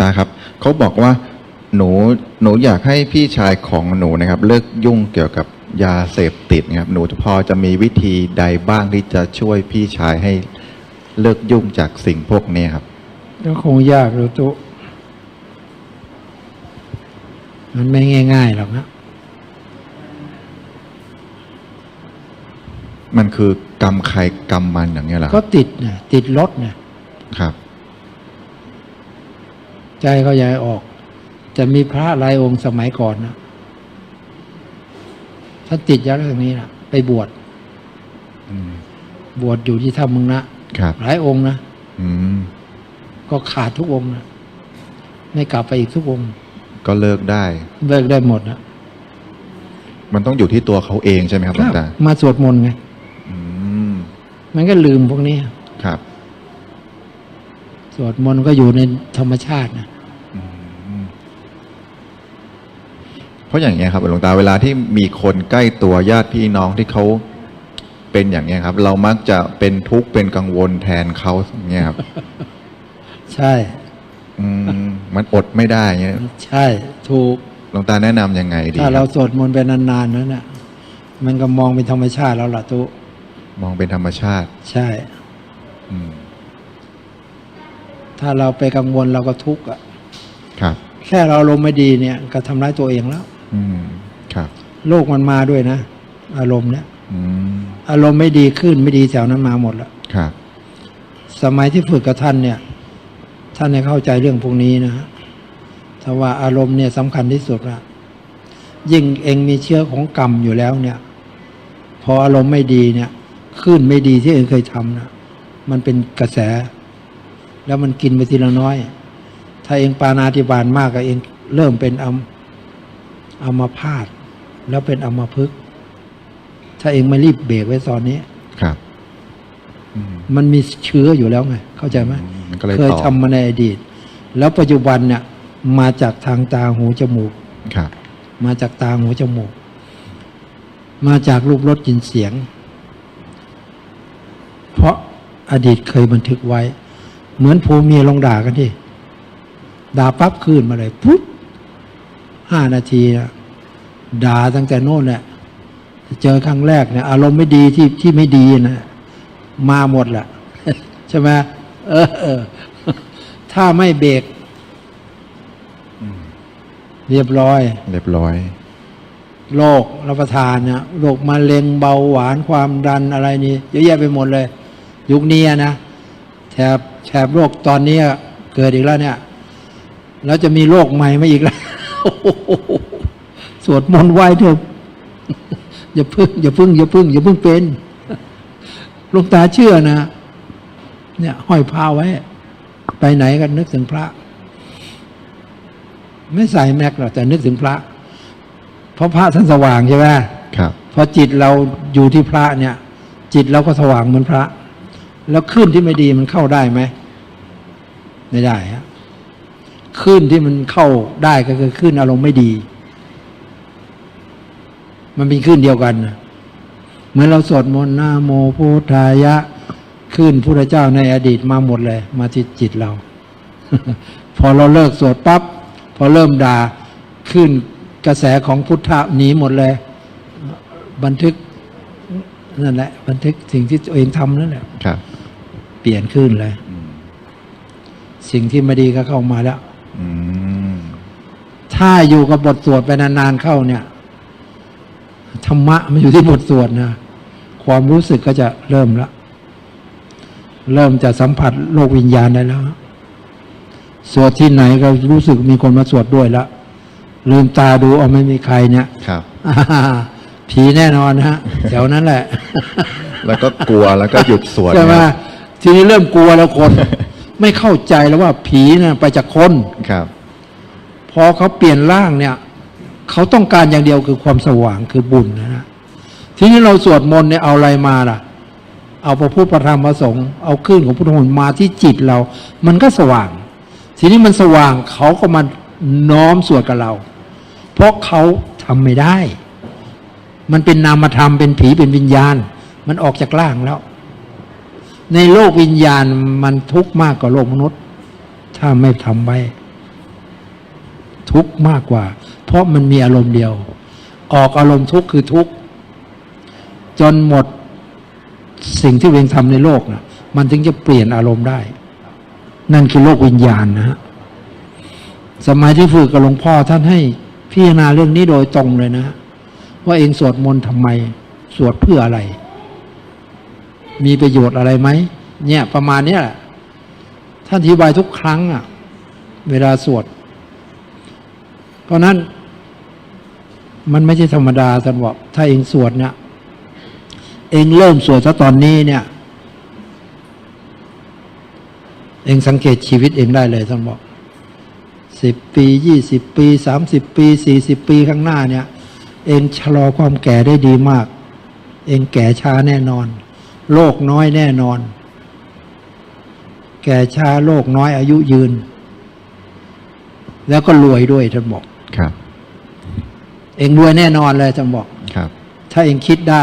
ตาครับเขาบอกว่าหนูหนูอยากให้พี่ชายของหนูนะครับ เลิกยุ่งเกี่ยวกับยาเสพติดนะครับหนูพอจะมีวิธีใดบ้างที่จะช่วยพี่ชายให้เลิกยุ่งจากสิ่งพวกนี้ครับก็คงยากหรือตุมันไม่ง่ายๆหรอกนะมันคือกรรมใครกรรมมันอย่างเงี้ยเหรอคก็รับติดเนี่ยติดรถเนี่ยครับ ใจเขาย้ายออก จะมีพระหลายองค์สมัยก่อนนะถ้าติดยาเรื่องนี้นะไปบวชอืมบวชอยู่ที่ถ้ำมึงนะครับหลายองค์นะอืมก็ขาดทุกองค์นะไม่กลับไปอีกทุกองค์ ก็เลิกได้ เลิกได้หมดนะมันต้องอยู่ที่ตัวเขาเองใช่ไหมครับหลวงตามาสวดมนต์ไงอืมมันก็ลืมพวกนี้ครับ สวดมนต์ก็อยู่ในธรรมชาตินะอืมเพราะอย่างเงี้ยครับหลวงตาเวลาที่มีคนใกล้ตัวญาติพี่น้องที่เขาเป็นอย่างเงี้ยครับ เรามักจะเป็นทุกข์เป็นกังวลแทนเขาอย่างเงี้ยครับ ใช่ อืมมันอดไม่ได้เงี้ยใช่ถูกหลวงตาแนะนำยังไงดีถ้าเราครับสวดมนต์ไปนานๆนั้นน่ะ มันก็มองเป็นธรรมชาติแล้วล่ะตุมองเป็นธรรมชาติ ใช่ อืม ถ้าเราไปกังวลเราก็ทุกข์อะครับ แค่เราอารมณ์ไม่ดีเนี่ย ก็ทำร้ายตัวเองแล้ว อืมครับโลกมันมาด้วยนะ อารมณ์เนี่ยอืมอารมณ์ไม่ดีขึ้นไม่ดีแถวนั้นมาหมดแล้ว ครับสมัยที่ฝึกกับท่านเนี่ย ท่านให้เข้าใจเรื่องพวกนี้นะฮะถ้าว่าอารมณ์เนี่ยสำคัญที่สุดละยิ่งเองมีเชื้อของกรรมอยู่แล้วเนี่ย พออารมณ์ไม่ดีเนี่ย ขึ้นไม่ดีที่เองเคยทำนะมันเป็นกระแส แล้วมันกินไปทีละน้อย ถ้าเองปานาติบาตมากก็เองเริ่มเป็นอัมอัมาพาตแล้วเป็นอัมพฤกษ์ถ้าเองไม่รีบเบรกไว้ตอนนี้ครับอืมมันมีเชื้ออยู่แล้วไง เข้าใจไหมมันก็เลยเคยต่อทำมาในอดีต แล้วปัจจุบันเนี่ย มาจากทางตาหูจมูกครับมาจากตาหูจมูก มาจากรูปรสกลิ่นเสียง เพราะอดีตเคยบันทึกไว้ เหมือนผัวเมียลองด่ากันที่ด่าปั๊บคืนมาเลยปุ๊บห้านาทีนะด่าตั้งแต่โน่นแหละเจอครั้งแรกเนี่ย อารมณ์ไม่ดีที่ที่ไม่ดีนะมาหมดแหละใช่ไหมเออเออถ้าไม่เบรกอืมเรียบร้อย เรียบร้อยโรครับประทานเนี่ยโรคมะเร็งเบาหวานความดันอะไรนี่เยอะแยะไปหมดเลย ยุคนี้อะนะแถบ แถบโรคตอนนี้เกิดอีกแล้วเนี่ย แล้วจะมีโรคใหม่มาอีกแล้วสวดมนต์ไหว้เถอะอย่าพึ่งอย่าพึ่งอย่าพึ่งอย่าพึ่งเป็นหลวงตาเชื่อนะ เนี่ย ห้อยผ้าไว้ ไปไหนกันนึกถึงพระ ไม่ใส่แม็กหรอกแต่นึกถึงพระ เพราะพระท่านสว่างใช่ไหมครับพอจิตเราอยู่ที่พระเนี่ย จิตเราก็สว่างเหมือนพระ แล้วขึ้นที่ไม่ดีมันเข้าได้ไหม ไม่ได้ฮะขึ้นที่มันเข้าได้ก็คือขึ้นอารมณ์ไม่ดี มันเป็นขึ้นเดียวกันนะเหมือนเราสวดมนต์นะโมพุทธายะขึ้นพุทธเจ้าในอดีตมาหมดเลย มาที่จิตเรา พอเราเลิกสวดปั๊บพอเริ่มด่าขึ้นกระแสของพุทธะหนีหมดเลย บันทึกนั่นแหละ บันทึกสิ่งที่ตัวเองทำนั่นแหละครับเปลี่ยนขึ้นเลยอืม สิ่งที่ไม่ดีก็เข้ามาแล้วอืมถ้าอยู่กับบทสวดไปนานๆเข้าเนี่ยธรรมะมันอยู่ที่บทสวดนะความรู้สึกก็จะเริ่มละเริ่มจะสัมผัสโลกวิญญาณได้แล้วสวดที่ไหนก็รู้สึกมีคนมาสวดด้วยละลืมตาดูเอาไม่มีใครเนี่ย ครับอ่าผีแน่นอนฮะแถวนั้นแหละ แล้วก็กลัวแล้วก็หยุดสวดใช่ไหมนะทีนี้เริ่มกลัวแล้วคน ไม่เข้าใจแล้วว่าผีน่ะไปจากคนครับ พอเขาเปลี่ยนร่างเนี่ย เขาต้องการอย่างเดียวคือความสว่างคือบุญนะฮะทีนี้เราสวดมนต์เนี่ยเอาอะไรมาล่ะ เอาพระพุทธพระธรรมพระสงฆ์เอาคลื่นของพุทธมนต์มาที่จิตเรา มันก็สว่าง ทีนี้มันสว่างเขาก็มาน้อมสวดกับเรา เพราะเขาทำไม่ได้ มันเป็นนามธรรมเป็นผีเป็นวิญญาณ มันออกจากร่างแล้ว ในโลกวิญญาณมันทุกข์มากกว่าโลกมนุษย์ ถ้าไม่ทำไว้ ทุกข์มากกว่า เพราะมันมีอารมณ์เดียว ออกอารมณ์ทุกข์คือทุกข์จนหมดสิ่งที่เวงทำในโลกนะมันถึงจะเปลี่ยนอารมณ์ได้ นั่นคือโลกวิญญาณนะฮะสมัยที่ฝึกกับหลวงพ่อท่านให้พิจารณาเรื่องนี้โดยตรงเลยนะฮะว่าเองสวดมนต์ทำไม สวดเพื่ออะไร มีประโยชน์อะไรไหมเนี่ยประมาณเนี้ยแหละท่านอธิบายทุกครั้งอะ เวลาสวด เพราะนั้น มันไม่ใช่ธรรมดาท่านบอกถ้าเองสวดเนี่ย เองเริ่มสวดซะตอนนี้เนี่ย เองสังเกตชีวิตเองได้เลยท่านบอกสิบปียี่สิบปีสามสิบปีสี่สิบปีข้างหน้าเนี่ย เองชะลอความแก่ได้ดีมาก เองแก่ช้าแน่นอน โลกน้อยแน่นอน แก่ช้าโลกน้อยอายุยืน แล้วก็รวยด้วยท่านบอกครับ เองรวยแน่นอนเลยท่านบอกครับ ถ้าเองคิดได้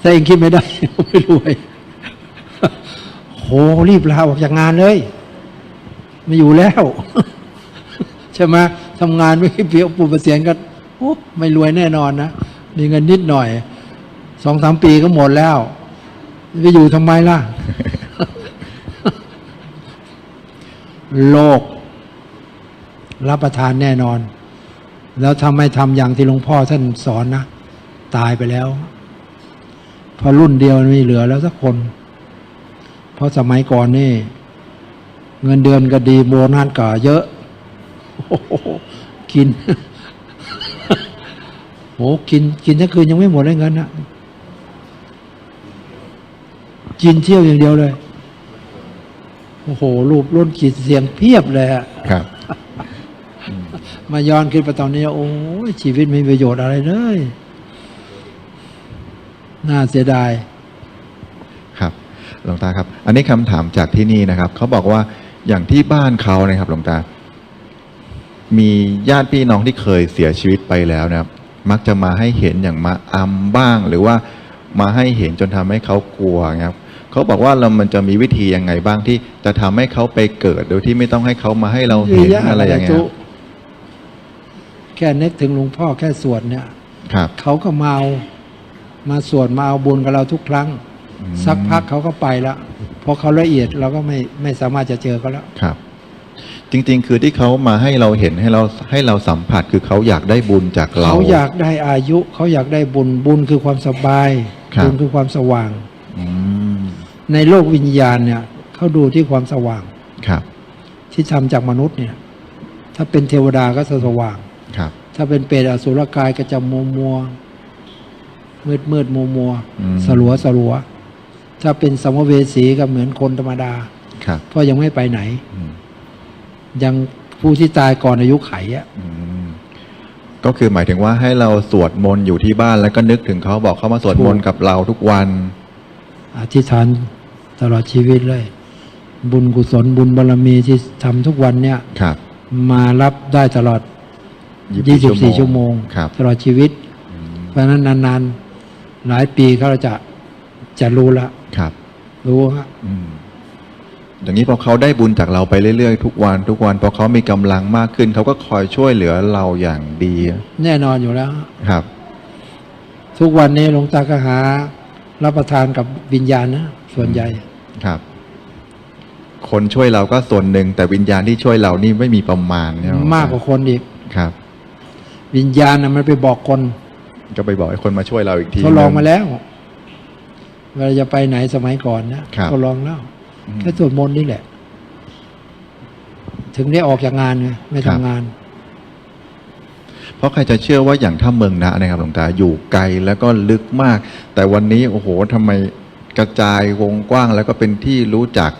ถ้าเองคิดไม่ได้ไม่รวยโหรีบลาออกจากงานเลย ไม่อยู่แล้วใช่ไหมทำงานไม่เพียวปูเปอร์เซียนก็โอ้ไม่รวยแน่นอนนะมีเงินนิดหน่อย สองสามปีก็หมดแล้วไปอยู่ทำไมล่ะ โลก รับประทานแน่นอน แล้วทำไมทำอย่างที่หลวงพ่อท่านสอนนะ ตายไปแล้ว พอรุ่นเดียวไม่เหลือแล้วสักคน เพราะสมัยก่อนนี่ เงินเดือนก็ดีโบนัสก็เยอะโอ้โหกินโหกินกินทั้งคืนยังไม่หมดเลยเงินนะ กินเที่ยวอย่างเดียวเลย โอ้โห รูปรุ่นขีดเสียงเพียบเลยอะครับ มาย้อนขึ้นไปตอนนี้ โอ้ยชีวิตไม่มีประโยชน์อะไรเลย น่าเสียดาย ครับ หลวงตาครับ อันนี้คำถามจากที่นี่นะครับ เขาบอกว่าอย่างที่บ้านเขานะครับ หลวงตา มีญาติพี่น้องที่เคยเสียชีวิตไปแล้วนะครับ มักจะมาให้เห็นอย่างมาอำบ้างหรือว่ามาให้เห็นจนทำให้เขากลัวนะครับ เขาบอกว่าเรามันจะมีวิธียังไงบ้างที่จะทำให้เขาไปเกิดโดยที่ไม่ต้องให้เขามาให้เราเห็นอะไรอย่างเงี้ยทุกแค่นึกถึงหลวงพ่อแค่สวดเนี่ยครับเขาก็มาเอามาสวดมาเอาบุญกับเราทุกครั้งอืมสักพักเขาก็ไปแล้วพอเขาละเอียดเราก็ไม่ไม่สามารถจะเจอเขาแล้วครับ จริง ๆ คือที่เขามาให้เราเห็นให้เราให้เราสัมผัสคือเขาอยากได้บุญจากเราเขาอยากได้อายุ เขาอยากได้บุญบุญคือความสบายครับบุญคือความสว่างอืม ในโลกวิญญาณเนี่ยเขาดูที่ความสว่างครับ ที่ทำจากมนุษย์เนี่ย ถ้าเป็นเทวดาก็จะสว่างครับ ถ้าเป็นเปรตอสุรกายก็จะมัวมัวมืดมืดมัวมัวอืมสลัวสลัวถ้าเป็นสัมภเวสีก็เหมือนคนธรรมดาครับเพราะยังไม่ไปไหนอืมยังผู้ที่ตายก่อนอายุไขอะอืมก็คือหมายถึงว่าให้เราสวดมนต์อยู่ที่บ้านแล้วก็นึกถึงเขาบอกเขามาสวดมนต์กับเราทุกวัน อธิษฐาน ตลอดชีวิตเลย บุญกุศลบุญบารมีที่ทำทุกวันเนี่ยครับ มารับได้ตลอด 24 ชั่วโมง ครับตลอดชีวิตอืมเพราะฉะนั้นนานๆ หลายปีเขาจะจะรู้ละ ครับ รู้ฮะอืมอย่างนี้พอเขาได้บุญจากเราไปเรื่อยๆ ทุกวันทุกวันพอเขามีกำลังมากขึ้น เขาก็คอยช่วยเหลือเราอย่างดี แน่นอนอยู่แล้ว ครับ ทุกวันนี้หลวงตาก็หา รับประทานกับวิญญาณนะส่วนใหญ่ครับ คนช่วยเราก็ส่วนหนึ่ง แต่วิญญาณที่ช่วยเรานี่ไม่มีประมาณเนี่ยมากกว่าคนอีกครับ วิญญาณนะมันไปบอกคน ก็ไปบอกให้คนมาช่วยเราอีกทีเขาลองหนึ่มาแล้วเวลาจะไปไหนสมัยก่อนนะครับเขาลองแล้วอืมแค่สวดมนต์นี่แหละ ถึงได้ออกจากงานไงไม่ครัทำบงาน เพราะใครจะเชื่อว่าอย่างถ้าเมืองนะนะครับหลวงตาอยู่ไกลแล้วก็ลึกมาก แต่วันนี้โอ้โหทำไมกระจายวงกว้างแล้วก็เป็นที่รู้จัก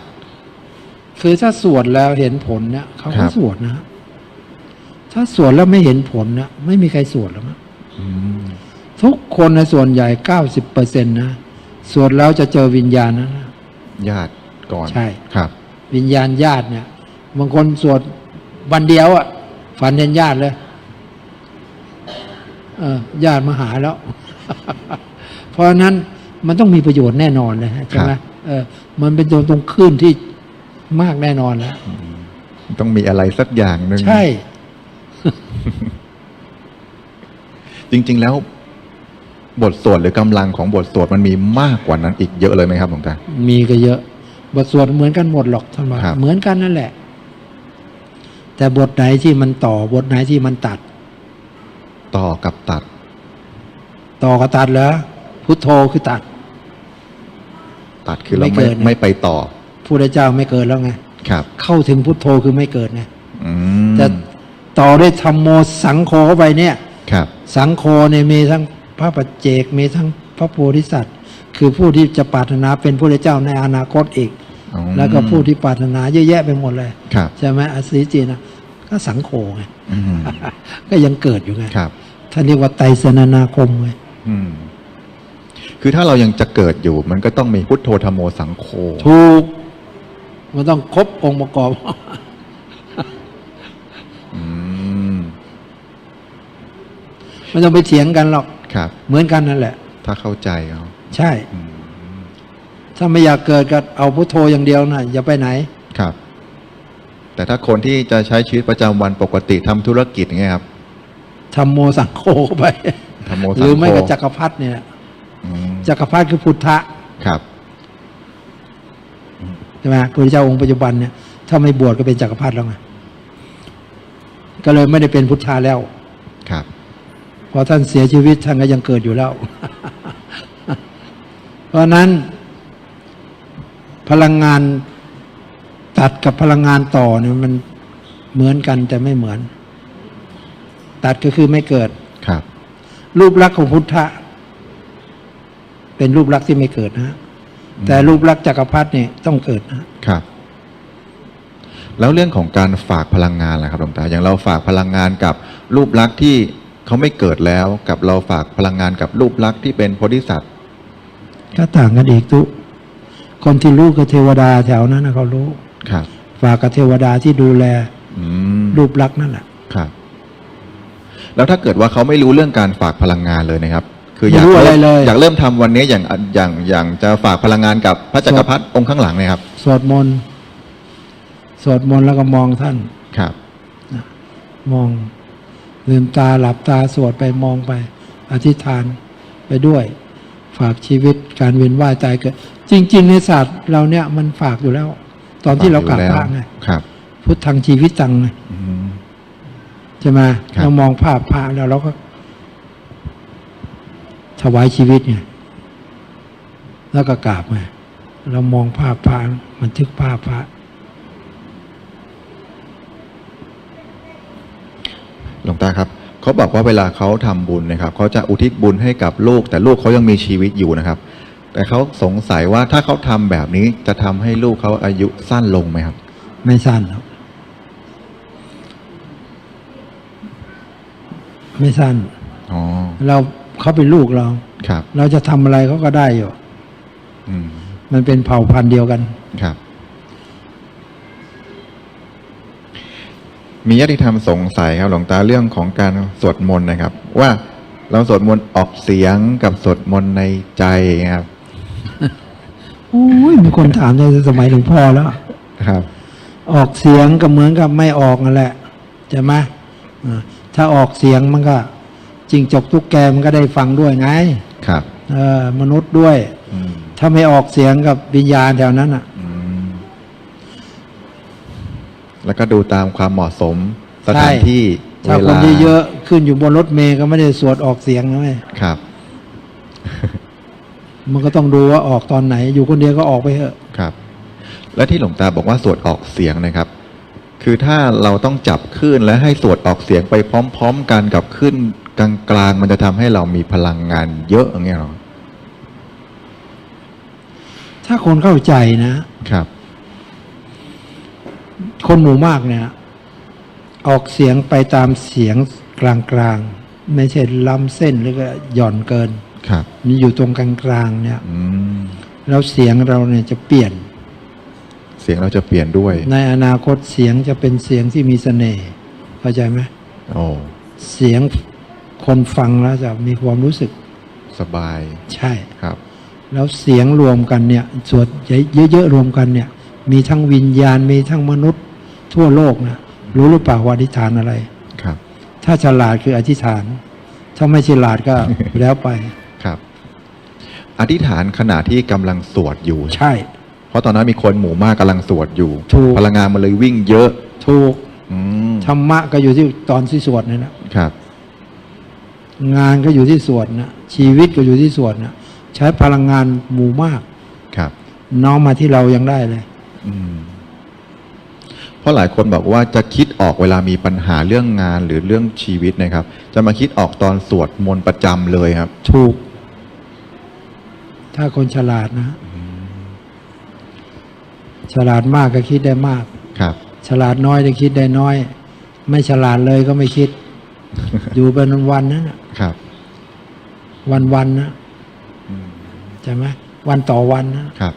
คือถ้าสวดแล้วเห็นผลเนี่ยเขาครัก็บสวดนะ ถ้าสวดแล้วไม่เห็นผลนะไม่มีใครสวดหรอกนะอืมทุกคนในส่วนใหญ่เก้าสิบเปอร์เซ็นต์นะสวดแล้วจะเจอวิญญาณนะนะญาติก่อนใช่ครับ วิญญาณญาติเนี่ยบางคนสวดวันเดียวอะ่ะฝันเห็นญาติเลยเออ ญาติมาหาแล้ว เพราะฉะนั้นมันต้องมีประโยชน์แน่นอนเลยฮะใช่ไหมเออมันเป็นตัวตรงขึ้นที่มากแน่นอนแล้วต้องมีอะไรสักอย่างหนึ่งใช่ จริง ๆ แล้ว บทสวดหรือกำลังของบทสวดมันมีมากกว่านั้นอีกเยอะเลยไหมครับหลวงตามีก็เยอะ บทสวดเหมือนกันหมดหรอกท่านว่าครับเหมือนกันนั่นแหละ แต่บทไหนที่มันต่อบทไหนที่มันตัด ต่อกับตัด ต่อก็ตัดแล้วพุทโธคือตัด ตัดคือเราไม่ไม่เกินนะ ไม่ไปต่อผู้ได้เจ้าไม่เกิดแล้วไงครับเข้าถึงพุทโธคือไม่เกิดไงอืมแต่ต่อด้วยธรรมโมสังโฆเข้าไปเนี่ย ครับ สังโฆเนี่ยมีทั้งพระปัจเจกมีทั้งพระโพธิสัตว์ คือผู้ที่จะปรารถนาเป็นผู้ได้เจ้าในอนาคตอีก อืม แล้วก็ผู้ที่ปรารถนาเยอะแยะไปหมดเลย ครับ ใช่ไหมอสีจีนะ ก็สังโฆไงอืมก็ยังเกิดอยู่ไงครับท่านเรียกว่าไตรสนานาคมไงอืมคือถ้าเรายังจะเกิดอยู่ มันก็ต้องมีพุทโธธรรมโมสังโฆถูกมันต้องครบองค์ประกอบอืมไม่ต้องไปเถียงกันหรอกครับ เหมือนกันนั่นแหละ ถ้าเข้าใจเอาใช่อืมถ้าไม่อยากเกิดก็เอาพุทโธอย่างเดียวนะอย่าไปไหนครับ แต่ถ้าคนที่จะใช้ชีวิตประจำวันปกติทำธุรกิจอย่างเงี้ยครับทำโมสังโฆเข้าไปธรรมโมหสังโฆรือไม่ก็จักรพรรดิเนี่ยอืมจักรพรรดิคือพุทธะครับใช่ไหมพระพุทธเจ้าองค์ปัจจุบันเนี่ยถ้าไม่บวชก็เป็นจักรพรรดิแล้วไงก็เลยไม่ได้เป็นพุทธะแล้วครับพอท่านเสียชีวิตท่านก็ยังเกิดอยู่แล้ว เพราะฉะนั้นพลังงาน ตัดกับพลังงานต่อเนี่ยมันเหมือนกันแต่ไม่เหมือน ตัดก็คือไม่เกิดครับ รูปลักษณ์ของพุทธะ เป็นรูปลักษณ์ที่ไม่เกิดนะ แต่รูปลักษณ์จักรพรรดิเนี่ยต้องเกิดนะครับ แล้วเรื่องของการฝากพลังงานล่ะครับหลวงตาอย่างเราฝากพลังงานกับรูปลักษณ์ที่เขาไม่เกิดแล้ว กับเราฝากพลังงานกับรูปลักษณ์ที่เป็นโพธิสัตว์ก็ต่างกันอีกทุคนที่รู้กับเทวดาแถวนั้นนะเขารู้ ครับ ฝากกับเทวดาที่ดูแลอืมรูปลักษณ์นั่นแหละครับ แล้วถ้าเกิดว่าเขาไม่รู้เรื่องการฝากพลังงานเลยนะครับ คืออยากไม่รู้อะไรเลย อยากเริ่มทำวันนี้อย่างอย่างอย่างจะฝากพลังงานกับพระจักรพรรดิองค์ข้างหลังเนยครับ สวดมนต์สวดมนต์แล้วก็มองท่าน ครับ มองลืมตาหลับตาสวดไปมองไป อธิษฐานไปด้วย ฝากชีวิตการเวียนว่ายตายเกิด จริง ๆ ในศาสตร์เราเนี่ยมันฝากอยู่แล้ว ตอนที่เรากราบพระไงครับพุทธังชีวิตตังไงอืมใช่ไหมครับเรามองภาพพระแล้วเราก็ ถวายชีวิตไงแล้วก็กราบไงเรามองภาพพระมันทึกภาพพระหลวงตาครับเขาบอกว่าเวลาเขาทำบุญนะครับเขาจะอุทิศบุญให้กับลูก แต่ลูกเขายังมีชีวิตอยู่นะครับ แต่เขาสงสัยว่าถ้าเขาทำแบบนี้จะทำให้ลูกเขาอายุสั้นลงไหมครับ ไม่สั้นหรอกไม่สั้น อ๋อ เราเขาเป็นลูกเรา ครับ เราจะทำอะไรเขาก็ได้อยู่ อืม มันเป็นเผ่าพันธุ์เดียวกัน ครับ มีญาติธรรมสงสัยครับ หลวงตาเรื่องของการสวดมนต์นะครับ ว่าเราสวดมนต์ออกเสียงกับสวดมนต์ในใจครับ โอ้ยมีคนถามในสมัยหลวงพ่อแล้ว ครับ ออกเสียงก็เหมือนกับไม่ออกนั่นแหละใช่ไหมอ่าถ้าออกเสียงมันก็จิงจกทุกแกมันก็ได้ฟังด้วยไง ครับเออมนุษย์ด้วยอืมถ้าไม่ออกเสียงกับวิญญาณแถวนั้นอะอืมแล้วก็ดูตามความเหมาะสมสถานที่ถ้าเวคนลาเยอะๆขึ้นอยู่บนรถเมย์ก็ไม่ได้สวดออกเสียงนะเว้ยครับ มันก็ต้องดูว่าออกตอนไหน อยู่คนเดียวก็ออกไปเถอะครับ และที่หลวงตาบอกว่าสวดออกเสียงนะครับ คือถ้าเราต้องจับขึ้นและให้สวดออกเสียงไปพร้อม ๆ กันกับขึ้นกลางๆมันจะทำให้เรามีพลังงานเยอะอย่างเงี้ยหรอถ้าคนเข้าใจนะครับ คนหมู่มากเนี่ย ออกเสียงไปตามเสียงกลางๆไม่ใช่ล้ำเส้นหรือก็หย่อนเกิน ครับ มันอยู่ตรงกลางๆเนี่ยอืมแล้วเสียงเราเนี่ยจะเปลี่ยน เสียงเราจะเปลี่ยนด้วย ในอนาคตเสียงจะเป็นเสียงที่มีเสน่ห์เข้าใจไหมโอ้เสียงคนฟังแล้วจะมีความรู้สึกสบายใช่ ครับ แล้วเสียงรวมกันเนี่ยสวดเยอะๆรวมกันเนี่ย มีทั้งวิญญาณมีทั้งมนุษย์ ทั่วโลกนะรู้หรือเปล่าว่าอธิษฐานอะไร ครับ ถ้าถ้าฉลาดคืออธิษฐาน ถ้าไม่ฉลาดก็แล้วไปครับ อธิษฐานขณะที่กำลังสวดอยู่ ใช่ เพราะตอนนั้นมีคนหมู่มากกำลังสวดอยู่ ถูก พลังงานมันเลยวิ่งเยอะ ถูกอืมธรรมะก็อยู่ที่ตอนที่สวดนั่นนะครับ งานก็อยู่ที่สวดนะชีวิตก็อยู่ที่สวดนะใช้พลังงานหมู่มาก ครับ น้อมมาที่เรายังได้เลย อืมเพราะหลายคนบอกว่าจะคิดออกเวลามีปัญหาเรื่องงานหรือเรื่องชีวิตนะครับ จะมาคิดออกตอนสวดมนต์ประจำเลยครับ ถูก ถ้าคนฉลาดนะ ฉลาดมากก็คิดได้มาก ครับ ฉลาดน้อยก็คิดได้น้อย ไม่ฉลาดเลยก็ไม่คิด อยู่เป็นวันๆนั่นน่ะครับ วันๆนะอืมใช่ไหมวันต่อวันนะครับ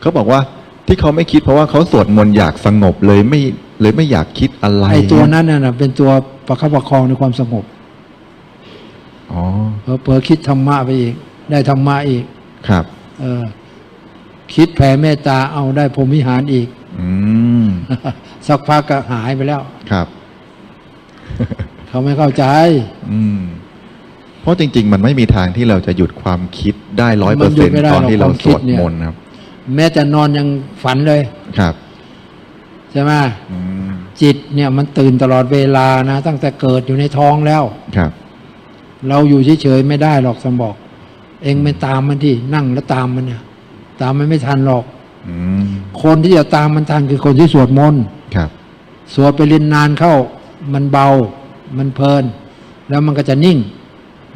เขาบอกว่าที่เขาไม่คิดเพราะว่าเขาสวดมนต์อยากสงบเลยไม่เลยไม่อยากคิดอะไรไอ้ตัวนั้นน่ะ เป็นตัวประคับประคองในความสงบอ๋อเผลอๆคิดธรรมะไปอีก ได้ธรรมะอีก ครับ เออ คิดแผ่เมตตาเอาได้พรหมวิหารอีก อืม สักพักก็หายไปแล้ว ครับ เขาไม่เข้าใจ อืม เพราะจริง ๆ มันไม่มีทางที่เราจะหยุดความคิดได้ร้อยมัเปอร์นหยุเซ็นดไม่ได้ตอนที่หรเราอกความสคิวดดเนี่ยมนต์ครับ แม้แต่นอนยังฝันเลย ครับ ใช่ไหมอืมจิตเนี่ยมันตื่นตลอดเวลานะ ตั้งแต่เกิดอยู่ในท้องแล้ว ครับ เราอยู่เฉยๆไม่ได้หรอกสมบอก เองไม่ตามมันที่นั่งแล้วตามมันเนี่ย ตามมันไม่ทันหรอกอืมคนที่จะตามมันทันคือคนที่สวดมนต์ครับสวดไปเรียนนานเข้า มันเบา มันเพลิน แล้วมันก็จะนิ่ง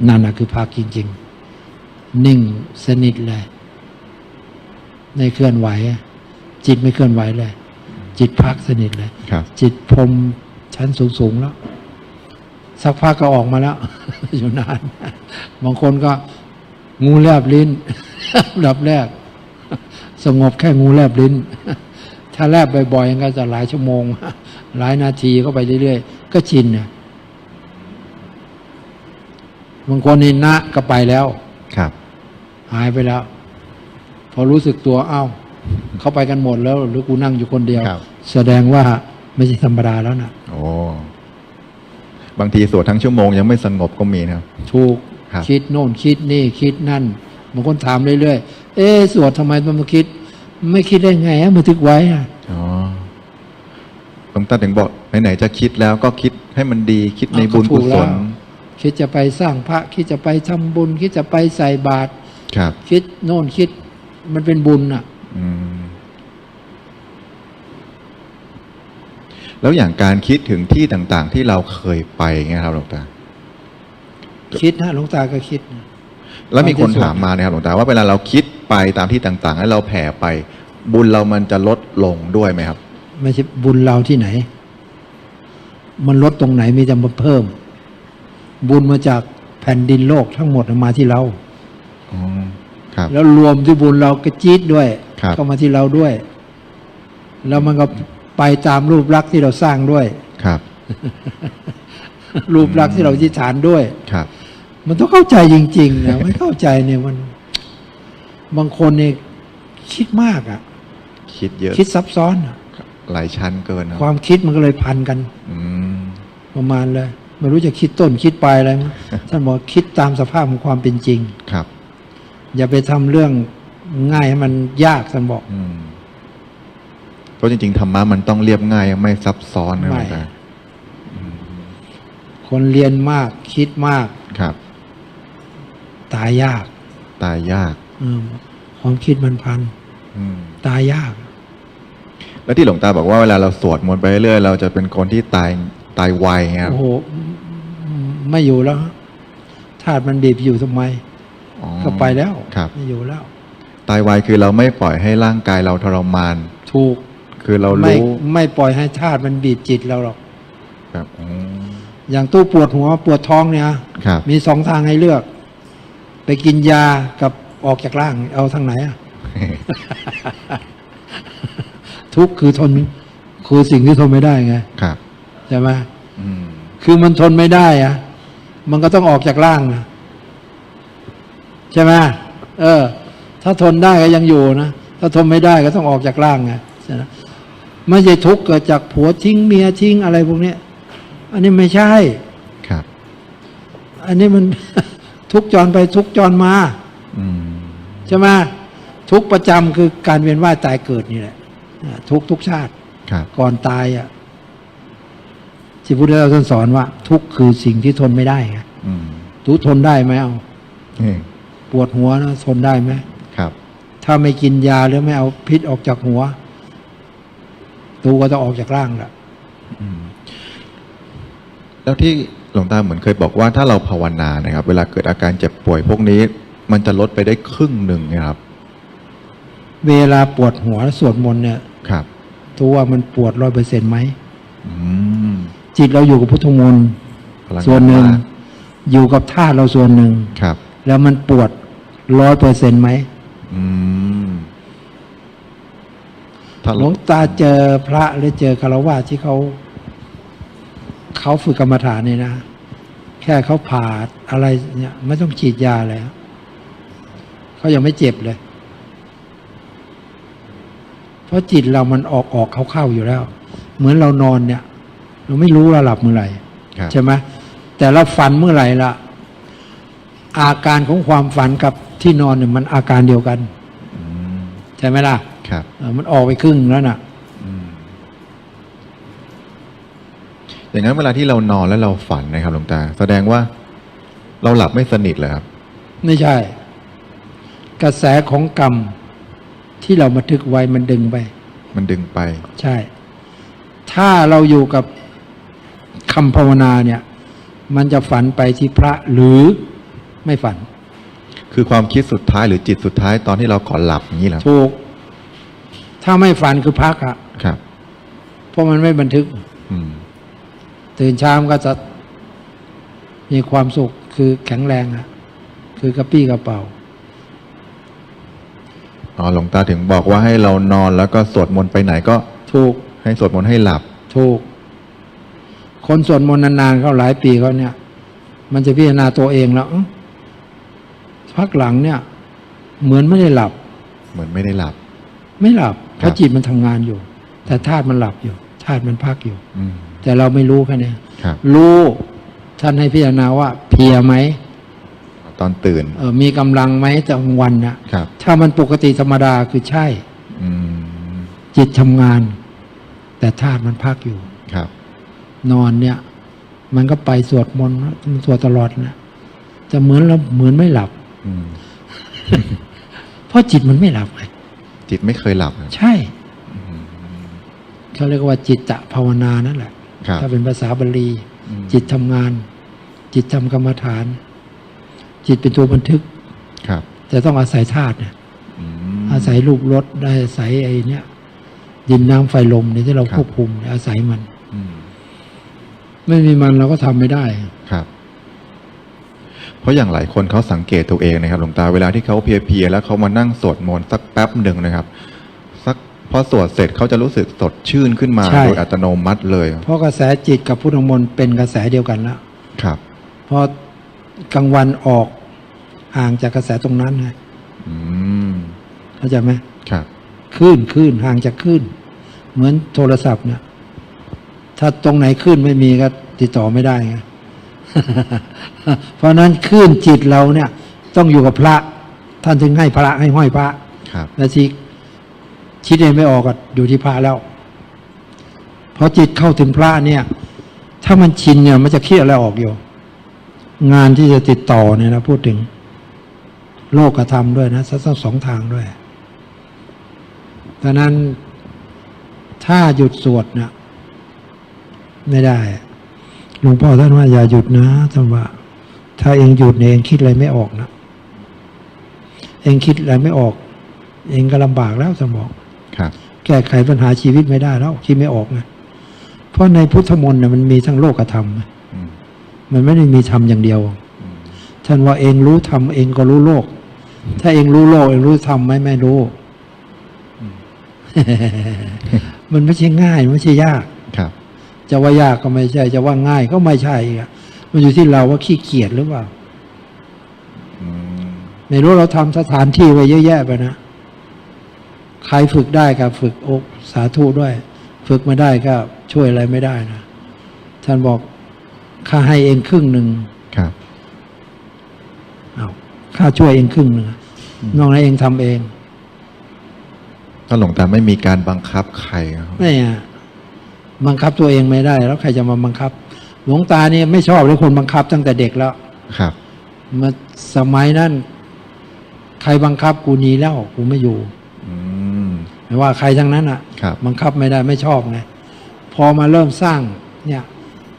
นั่นนะคือภาคจริง ๆ นิ่งสนิทเลยไม่เคลื่อนไหว จิตไม่เคลื่อนไหวเลย จิตพักสนิทเลยครับจิตพรหมชั้นสูงๆแล้ว สักพักก็ออกมาแล้ว อยู่นาน บางคนก็ งูแลบลิ้นดับแรก สงบแค่งูแลบลิ้น ถ้าแลบบ่อยๆก็จะหลายชั่วโมง หลายนาทีเข้าไปเรื่อยๆ ก็ชินเนี่ยบางคนนี่นะก็ไปแล้ว ครับ หายไปแล้ว พอรู้สึกตัวเอ้า เข้าไปกันหมดแล้ว หรือกูนั่งอยู่คนเดียวครับแสดงว่าไม่ใช่ธรรมดาแล้วนะโอ้บางทีสวดทั้งชั่วโมงยังไม่สงบก็มีนะครับถูก ครับคิดโน่นคิดนี่คิดนั่นบางคนถามเรื่อยๆ เอ๊ะสวดทำไมต้องมาคิด ไม่คิดได้ไงอะมันทึกไว้อะอ๋อหลวงตาถึงบอกไหนๆจะคิดแล้วก็คิดให้มันดีคิดในบุญกุศลคิดจะไปสร้างพระ คิดจะไปทำบุญ คิดจะไปใส่บาตรครับ คิดโน่นคิด มันเป็นบุญอะอืมแล้วอย่างการคิดถึงที่ต่าง ๆ ที่เราเคยไปเงี้ยครับหลวงตา คิดนะหลวงตาก็คิดนะแล้วมีคนตอนที่สวดถามมานะครับหลวงตาว่าเวลาเราคิดไปตามที่ต่างๆ แล้วเราแผ่ไป บุญเรามันจะลดลงด้วยไหมครับ ไม่ใช่บุญเราที่ไหน มันลดตรงไหนมีแต่มาเพิ่ม บุญมาจากแผ่นดินโลกทั้งหมดมาที่เราอ๋อครับ แล้วรวมที่บุญเราก็จี๊ดด้วยครับเข้ามาที่เราด้วย แล้วมันก็ไปตามรูปลักษณ์ที่เราสร้างด้วยครับ รูปลักษณ์ที่เราที่ฐานด้วยครับ มันต้องเข้าใจจริงๆนะไม่เข้าใจเนี่ยมัน บางคนเนี่ยคิดมากอะ่ะ คิดเยอะ คิดซับซ้อนอะหลายชั้นเกินนะความคิดมันก็เลยพันกันอืมประมาณเลยไม่รู้จะคิดต้นคิดปลายอะไรมั้งท่านบอกคิดตามสภาพของความเป็นจริงครับ อย่าไปทำเรื่องง่ายให้มันยากท่านบอกอืมเพราะจริงๆธรรมะมันต้องเรียบง่ายไม่ซับซ้อนนะหลวงตาไม่คนเรียนมากคิดมากครับ ตายยาก ตายยาก อืมความคิดมันพัน อืม ตายยาก แล้วที่หลวงตาบอกว่าเวลาเราสวดมนต์ไปเรื่อยๆเราจะเป็นคนที่ตายตายไวไงครับ โอ้โห ไม่อยู่แล้วฮะธาตุมันบีบอยู่ทำไมอ๋อก็ไปแล้วครับไม่อยู่แล้ว ตายไวคือเราไม่ปล่อยให้ร่างกายเราทรมาน ถูก คือเราไม่รู้ ไม่ปล่อยให้ธาตุมันบีบจิตเราหรอก ครับอืมอย่างตู้ปวดหัวปวดท้องเนี่ยครับมีสองทางให้เลือก ไปกินยากับออกจากร่าง เอาทางไหนอะทุกข์คือทนคือสิ่งที่ทนไม่ได้ไงครับใช่ไหมอืมคือมันทนไม่ได้อะมันก็ต้องออกจากร่างนะใช่ไหมเออ ถ้าทนได้ก็ยังอยู่นะถ้าทนไม่ได้ก็ต้องออกจากร่างไงใช่ไหมไม่ใช่ทุกข์เกิดจากผัวทิ้งเมียทิ้งอะไรพวกเนี้ยอันนี้ไม่ใช่ ครับ อันนี้มัน ทุกจรไปทุกจรมาอืมใช่ไหมทุกประจำคือการเวียนว่ายตายเกิดนี่แหละอ่าทุกทุกชาติครับก่อนตายอะที่พุทธเจ้าท่านสอนว่า ทุกข์คือสิ่งที่ทนไม่ได้ไงอืมทุกทนได้ไหมเอาอืมปวดหัวนะทนได้ไหมครับ ถ้าไม่กินยาหรือไม่เอาพิษออกจากหัวตัวก็จะออกจากร่างละอืมแล้วที่ หลวงตาเหมือนเคยบอกว่าถ้าเราภาวนานะครับ เวลาเกิดอาการเจ็บป่วยพวกนี้ มันจะลดไปได้ครึ่งหนึ่งนะครับ เวลาปวดหัวสวดมนต์เนี่ยครับ ตัวว่ามันปวดร้อยเปอร์เซ็นต์ไหมอืมจิตเราอยู่กับพุทธมนต์พลังงาส่วนหนึ่งมากอยู่กับธาตุเราส่วนหนึ่งครับ แล้วมันปวดร้อยเปอร์เซ็นต์ไหมอืมถ้าหลวงตาเจอพระหรือเจอคารวะที่เขา เขาฝึกกรรมฐานเนี่ยนะ แค่เขาผ่าอะไรเนี่ยไม่ต้องฉีดยาเลยเขายังไม่เจ็บเลย เพราะจิตเรามันออกออกเข้าเข้าๆอยู่แล้ว เหมือนเรานอนเนี่ย เราไม่รู้เราหลับเมื่อไหร่ครับใช่ไหมแต่เราฝันเมื่อไหร่ละอาการของความฝันกับที่นอนเนี่ยมันอาการเดียวกันอืมใช่ไหมล่ะ ครับเออมันออกไปครึ่งแล้วน่ะอืม อย่างนั้นเวลาที่เรานอนแล้วเราฝันนะครับหลวงตา แสดงว่าเราหลับไม่สนิทเลยครับ ไม่ใช่ กระแสของกรรมที่เราบันทึกไว้มันดึงไป มันดึงไป ใช่ ถ้าเราอยู่กับคำภาวนาเนี่ย มันจะฝันไปที่พระหรือไม่ฝัน คือความคิดสุดท้ายหรือจิตสุดท้ายตอนที่เราก่อนหลับอย่างนี้แหละถูก ถ้าไม่ฝันคือพักอะครับ เพราะมันไม่บันทึก อืม ตื่นเช้ามันก็จะมีความสุขคือแข็งแรงอะคือกระปี้กระเป๋าอ๋อหลวงตาถึงบอกว่าให้เรานอนแล้วก็สวดมนต์ไปไหนก็ถูกให้สวดมนต์ให้หลับถูก คนสวดมนต์นานๆเขาหลายปีเขาเนี่ย มันจะพิจารณาตัวเองแล้วเอ้าพักหลังเนี่ย เหมือนไม่ได้หลับ เหมือนไม่ได้หลับ ไม่หลับเพครัราะบจิตมันทำงานอยู่ แต่ธาตุมันหลับอยู่ ธาตุมันพักอยู่อืมแต่เราไม่รู้แค่เนี้ยครับรู้ท่านให้พิจารณาว่าเพลียไหมตอนตื่น เออมีกำลังไหมแต่กลางวันนะครับถ้ามันปกติธรรมดาคือใช่อืมจิตทำงาน แต่ธาตุมันพักอยู่ครับ นอนเนี่ย มันก็ไปสวดมนต์นะมันสวดตลอดนะจะเหมือนเราเหมือนไม่หลับอืมเพราะจิตมันไม่หลับไงจิตไม่เคยหลับครับใช่ เขาเรียกว่าจิตตะภาวนานั่นแหละครับถ้าเป็นภาษาบาลีอืมจิตทำงาน จิตทำกรรมฐาน จิตเป็นตัวบันทึกครับ แต่ต้องอาศัยธาตุเนี่ยอืมอาศัยรูปรสได้อาศัยไอ้เนี่ยดินน้ำไฟลมเนี่ยที่เราครับควบคุมเนี่ยอาศัยมันอืมไม่มีมันเราก็ทำไม่ได้ครับ เพราะอย่างหลายคนเขาสังเกตตัวเองนะครับหลวงตาเวลาที่เขาเพลียๆแล้วเขามานั่งสวดมนต์สักแป๊บหนึ่งนะครับสัก พอสวดเสร็จเขาจะรู้สึกสดชื่นขึ้นมาใช่ โดยอัตโนมัติเลยเพราะกระแสจิตกับพุทธมนต์เป็นกระแสเดียวกันแล้วครับพอกลางวันออกห่างจากกระแสตรงนั้นไงอืมเข้าใจไหมครับ คลื่นคลื่นห่างจากคลื่น เหมือนโทรศัพท์เนี่ยถ้าตรงไหนคลื่นไม่มีก็ติดต่อไม่ได้ไง เพราะฉะนั้นคลื่นจิตเราเนี่ย ต้องอยู่กับพระ ท่านถึงให้พระให้ห้อยพระ ครับแล้วที่ คิดเองไม่ออกก็อยู่ที่พระแล้วพอจิตเข้าถึงพระเนี่ย ถ้ามันชินเนี่ยมันจะคิดอะไรออกอยู่ งานที่จะติดต่อเนี่ยนะพูดถึง โลกธรรมด้วยนะสักสองทางด้วยดังนั้นถ้าหยุดสวดเนี่ยไม่ได้หลวงพ่อท่านว่าอย่าหยุดนะท่านว่า ถ้าเองหยุดเนี่ยเองคิดอะไรไม่ออกนะ เองคิดอะไรไม่ออก เองก็ลำบากแล้วสมอง แก้ไขปัญหาชีวิตไม่ได้แล้วคิดไม่ออกไงเพราะในพุทธมนต์เนี่ยมันมีทั้งโลกธรรมอืมมันไม่ได้มีธรรมอย่างเดียวอืมท่านว่าเองรู้ธรรมเองก็รู้โลก ถ้าเองรู้โลก เองรู้ธรรมไหมไม่รู้มันไม่ใช่ง่ายมันไม่ใช่ยากครับ จะว่ายากก็ไม่ใช่ จะว่าง่ายก็ไม่ใช่อีกอะมันอยู่ที่เราว่าขี้เกียจหรือเปล่าอืมไม่รู้เราทำสถานที่ไว้เยอะแยะไปนะ ใครฝึกได้ก็ฝึกอกสาธุด้วย ฝึกไม่ได้ก็ช่วยอะไรไม่ได้นะท่านบอกข้าให้เองครึ่งหนึ่งครับเอาข้าช่วยเองครึ่งหนึ่งนอกนั้นเองทำเองก็หลวงตาไม่มีการบังคับใครครับไม่อะบังคับตัวเองไม่ได้ แล้วใครจะมาบังคับ หลวงตาเนี่ยไม่ชอบเลยคนบังคับตั้งแต่เด็กแล้วครับมาสมัยนั้น ใครบังคับกูหนีแล้วกูไม่อยู่อืม ไม่ว่าใครทั้งนั้นอะครับบังคับไม่ได้ไม่ชอบไงพอมาเริ่มสร้างเนี่ย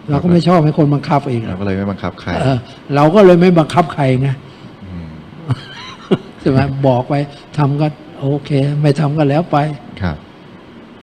เราก็ไม่ชอบให้คนบังคับอีกเราก็เลยไม่บังคับใครเออเราก็เลยไม่บังคับใครไงมใช่ไหมบอกไปทำก็โอเค ไม่ทำก็แล้วไปค